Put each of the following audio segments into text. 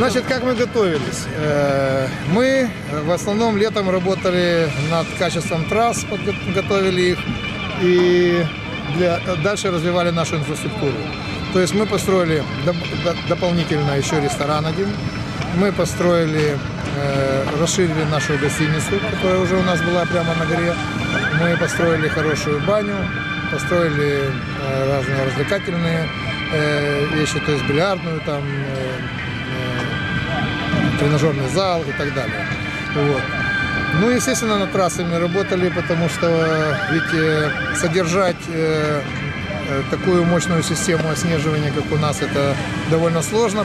Значит, как мы готовились? Э, Мы в основном летом работали над качеством трасс, подго- готовили их и для, дальше развивали нашу инфраструктуру. То есть мы построили доп- до- дополнительно еще ресторан один, мы построили, э, расширили нашу гостиницу, которая уже у нас была прямо на горе, мы построили хорошую баню, построили э, разные развлекательные э, вещи, то есть бильярдную там, э, э, тренажерный зал и так далее. Вот. Ну, естественно, над трассами работали, потому что ведь э, содержать э, э, такую мощную систему оснеживания, как у нас, это довольно сложно.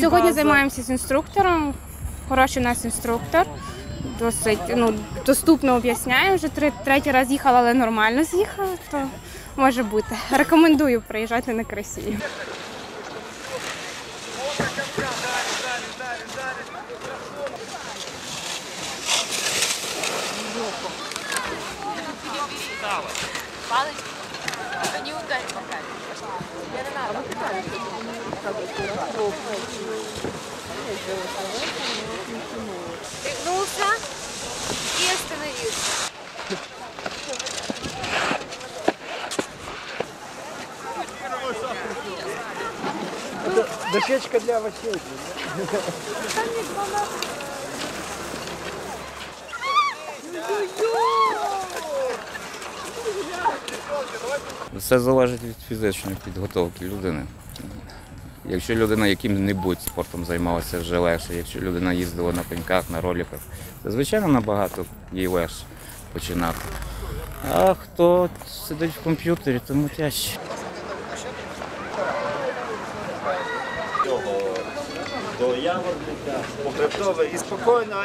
Сьогодні займаємося з інструктором. Хороший у нас інструктор. Досить ну, доступно об'ясняє. Вже третій раз їхала, але нормально з'їхала, то може бути. Рекомендую приїжджати на красі. Пригнулся и остановился. Дощечка для овощей. Все залежить від фізичної підготовки людини. Якщо людина яким-небудь спортом займалася вже легше, якщо людина їздила на пеньках, на роліках, то звичайно набагато їй легше починати. А хто сидить в комп'ютері, тому тяжче. до Яворника, Погребнове і спокійно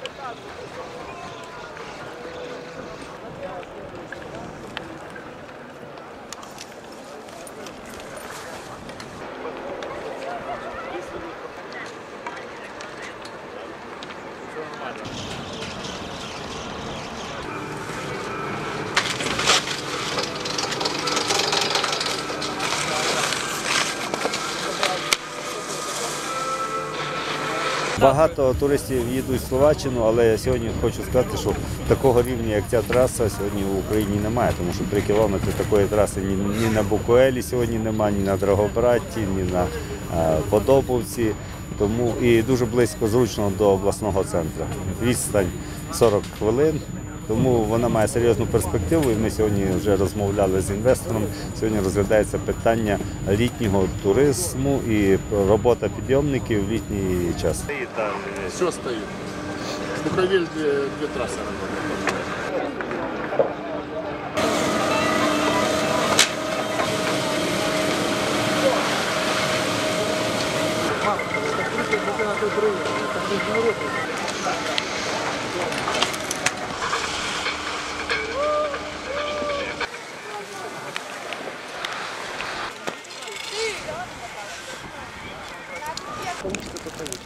Багато туристів їдуть в Словаччину, але я сьогодні хочу сказати, що такого рівня, як ця траса, сьогодні в Україні немає, тому що 3 кілометри такої траси ні, ні на Букуелі сьогодні немає, ні на Драгобраті, ні на а, Подобовці. Тому і дуже близько зручно до обласного центру. Відстань 40 хвилин. Тому вона має серйозну перспективу. І ми сьогодні вже розмовляли з інвестором. Сьогодні розглядається питання літнього туризму і робота підйомників в літній час. Все стоит.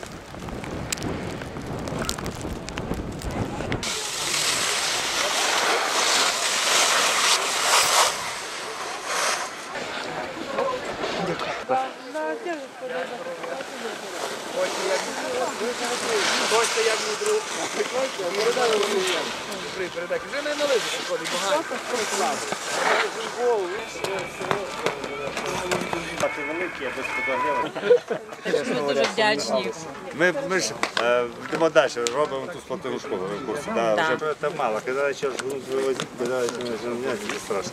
Буковель две, две трассы работают. Великі, без фотографії. Ми дуже вдячні. Ми, ми ж е, йдемо далі, робимо ту сплатину школу в курсі. Да, Да. Вже це мало. Коли ще вивозять, коли це страшно.